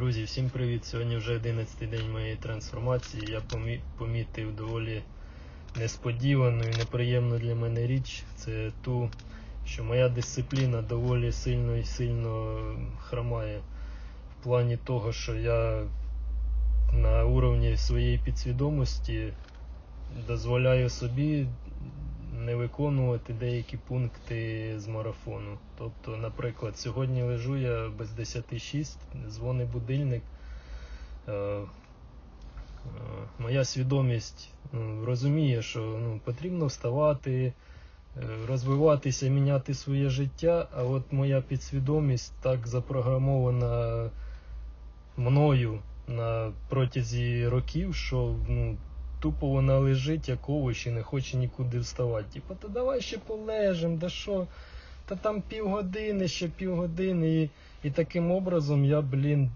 Друзі, всім привіт! Сьогодні вже 11 день моєї трансформації. Я помітив доволі несподівану і неприємну для мене річ. Це ту, що моя дисципліна доволі сильно і сильно хромає. В плані того, що я на уровні своєї підсвідомості дозволяю собі не виконувати деякі пункти з марафону. Тобто, наприклад, сьогодні лежу я без 10.06, дзвонить будильник. Е, е, Моя свідомість ну, розуміє, що ну, потрібно вставати, е, розвиватися, міняти своє життя, а от моя підсвідомість так запрограмована мною на протязі років, що ну, тупо вона лежить як овоч і не хоче нікуди вставати. Типа, та давай ще полежим, да що? Та там півгодини, ще півгодини. І, і таким образом я, блін,